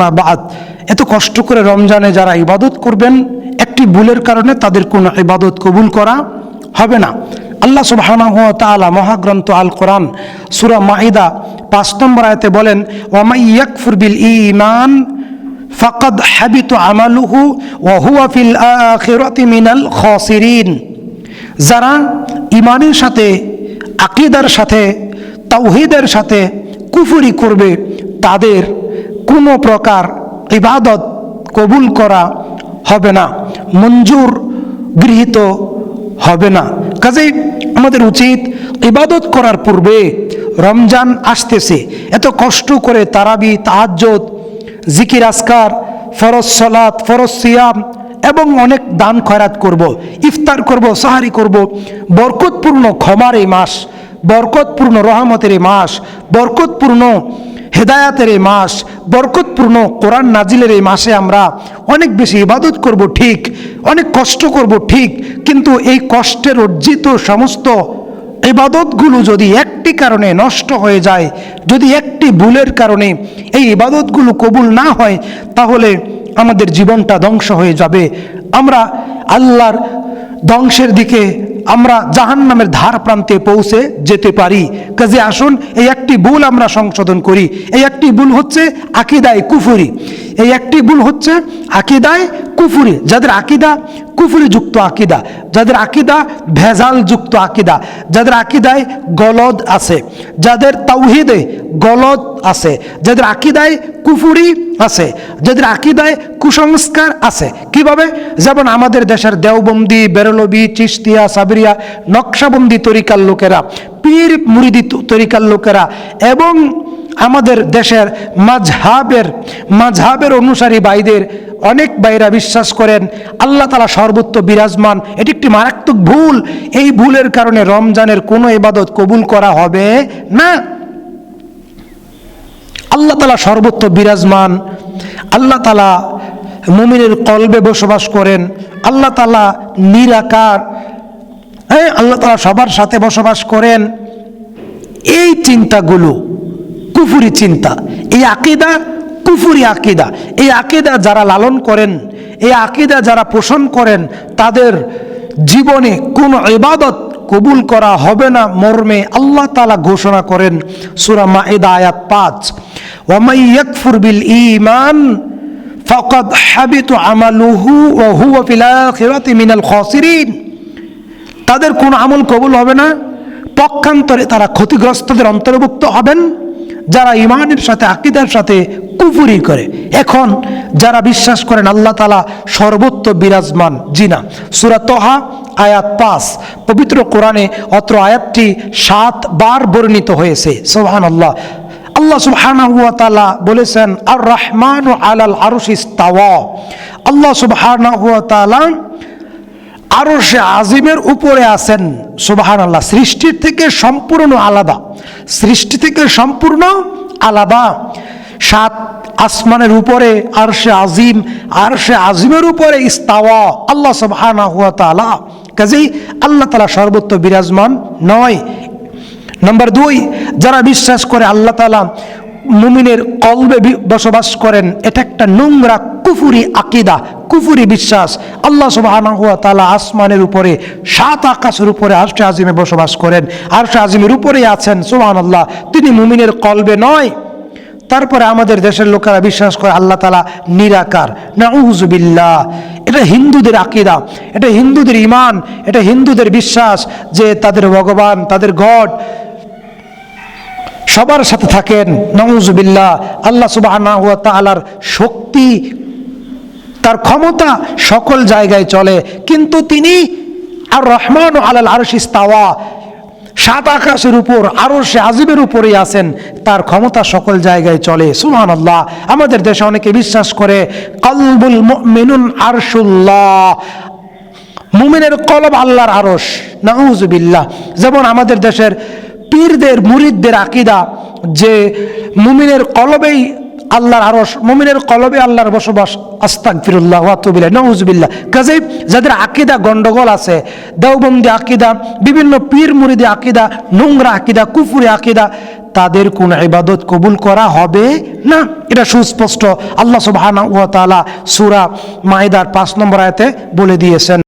আম্মা বাদ এত কষ্ট করে রমজানে যারা ইবাদত করবেন, একটি ভুলের কারণে তাদের কোনো ইবাদত কবুল করা হবে না। আল্লাহ তাআলা মহাগ্রন্থ আল কোরআন, সূরা মাইদা পাঁচ নম্বর আয়াতে বলেন ওয়ামাই বিল ঈমান ফাকাদ হাবিতু আমালুহু ওয়া হুয়া মিনাল খাসিরিন। যারা ইমানের সাথে, আকিদার সাথে, তাওহিদের সাথে কুফুরি করবে, তাদের কোনো প্রকার ইবাদত কবুল করা হবে না, মঞ্জুর গৃহীত হবে না। কাজেই আমাদের উচিত ইবাদত করার পূর্বে রমজান আসতেছে। এত কষ্ট করে তারাবি তাহাজ্জত জিকির আসকার ফরজ সলাত, ফরজ সিয়াম এবং অনেক দান খয়রাত করব, ইফতার করব, সাহারি করব। বরকতপূর্ণ ক্ষমার এই মাস, বরকতপূর্ণ রহমতের এই মাস, বরকতপূর্ণ হেদায়াতের এই মাস, বরকতপূর্ণ কোরআন নাজিলের এই মাসে আমরা অনেক বেশি ইবাদত করব ঠিক, অনেক কষ্ট করব ঠিক, কিন্তু এই কষ্টের অর্জিত সমস্ত ইবাদতগুলো যদি একটি কারণে নষ্ট হয়ে যায়, যদি একটি ভুলের কারণে এই ইবাদতগুলো কবুল না হয়, তাহলে আমাদের জীবনটা ধ্বংস হয়ে যাবে। আমরা আল্লাহর ধ্বংসের দিকে আমরা জাহান নামের ধার প্রান্তে পৌঁছে যেতে পারি। কাজে আসুন, এই একটি ভুল আমরা সংশোধন করি। এই একটি ভুল হচ্ছে আকিদায় কুফুরি। এই একটি ভুল হচ্ছে আকিদায় কুফুরি, যাদের আকিদা কুফুরি যুক্ত আকিদা, যাদের আকিদা ভেজাল যুক্ত আকিদা, যাদের আকিদায় গলদ আছে, যাদের তাওহিদে গলদ আছে, যাদের আকিদায় কুফুরি আছে, যাদের আকিদায় কুসংস্কার আছে। কীভাবে? যেমন আমাদের দেশের দেওবন্দি, বেরলবি চিস্তিয়া সাবরিয়া, নকশাবন্দি তরিকার লোকেরা, পীর মুরিদি তরিকার লোকেরা এবং আমাদের দেশের মাঝহাবের মাঝহাবের অনুসারী ভাইদের অনেক ভাইরা বিশ্বাস করেন, আল্লাহ তালা সর্বত্র বিরাজমান। এটি একটি মারাত্মক ভুল। এই ভুলের কারণে রমজানের কোনো ইবাদত কবুল করা হবে না। আল্লাহ তালা সর্বত্র বিরাজমান। আল্লাহ তালা মুমিনের কলবে বসবাস করেন। আল্লাহ তালা নিরাকার। হ্যাঁ আল্লাহ তালা সবার সাথে বসবাস করেন। এই চিন্তাগুলো কুফুরি চিন্তা। এই আকিদা কুফুরি আকিদা। এই আকিদা যারা লালন করেন, এই আকিদা যারা পোষণ করেন, তাদের জীবনে কোন ইবাদত কবুল করা হবে না মর্মে আল্লাহ তালা ঘোষণা করেন সুরা মাইদা আয়াত পাঁচ। ওয়ামাই বিল ঈমান ফাকাদ হাবিতু আমালুহু হুয়া ফিল মিনাল খাসিরিন। তাদের কোনো আমল কবুল হবে না। পক্ষান্তরে তারা ক্ষতিগ্রস্তদের অন্তর্ভুক্ত হবেন। যারা ইমানের সাথে, আকিদার সাথে কুফুরি করে। এখন যারা বিশ্বাস করেন আল্লাহ তালা সর্বত্র বিরাজমান জিনা। সুরা তোহা, আয়াত পাস পবিত্র কোরআনে অত্র আয়াতটি সাত বার বর্ণিত হয়েছে। সোহান আল্লাহ আল্লাহ সুবহানাহু ওয়া তাআলা বলেছেন আর রহমান আলাল আরশ ইস্তাওয়া। আল্লাহ সুবহানাহু ওয়া তাআলা আরও সে আজিমের উপরে আছেন। সুবাহান আল্লাহ সৃষ্টির থেকে সম্পূর্ণ আলাদা। সৃষ্টি থেকে সম্পূর্ণ আলাদা। সাত আসমানের উপরে আর সে আজিম, আর সে আজিমের উপরে ইস্তাওয়া। আল্লাহ সুবহানা হুয়া তালা কাজেই আল্লাহ তালা সর্বত্র বিরাজমান নয়। নম্বর দুই, যারা বিশ্বাস করে আল্লাহ তালা মুমিনের কলবে বসবাস করেন, এটা একটা নোংরা কুফুরি আকিদা। কুফুরি বিশ্বাস। আল্লাহ সুবহানাহু ওয়া তাআলা আসমানের উপরে, সাত আকাশের উপরে আরশে আজিমে বসবাস করেন। আরশে আজিমের উপরেই আছেন, সুবহানাল্লাহ। তিনি মুমিনের কলবে নয়। তারপরে আমাদের দেশের লোকেরা বিশ্বাস করে আল্লাহ তালা নিরাকার। নাউজুবিল্লাহ এটা হিন্দুদের আকিদা। এটা হিন্দুদের ইমান এটা হিন্দুদের বিশ্বাস যে তাদের ভগবান, তাদের গড সবার সাথে থাকেন। নওজুবিল্লাহ আল্লাহ সুবাহ তালার শক্তি তার ক্ষমতা সকল জায়গায় চলে। কিন্তু তিনি আর রহমান আলাল আরশ ইস্তাওয়া, সাত আকাশের উপর আরও সে আজিবের উপরেই আছেন। তার ক্ষমতা সকল জায়গায় চলে। সুহান আল্লাহ আমাদের দেশে অনেকে বিশ্বাস করে, কলবুল মিনুন আরশুল্লাহ। মুমিনের কলব আল্লাহর আরস নাউজুবিল্লাহ যেমন আমাদের দেশের পীরদের, মুরিদদের আকিদা যে মুমিনের কলবেই আল্লাহর আরশ, মুমিনের কলবে আল্লাহর বসবাস। আস্তাক ফিরুল্লাহ ওয়াতুবিল্লাহ নউজবিল্লাহ। কাজেই যাদের আকিদা গন্ডগোল আছে, দেওবন্দি আকিদা, বিভিন্ন পীর মুরিদি আকিদা, নোংরা আকিদা, কুফুরি আকিদা, তাদের কোন ইবাদত কবুল করা হবে না। এটা সুস্পষ্ট। আল্লাহ তাআলা সূরা মাইদার পাঁচ নম্বর আয়াতে বলে দিয়েছেন।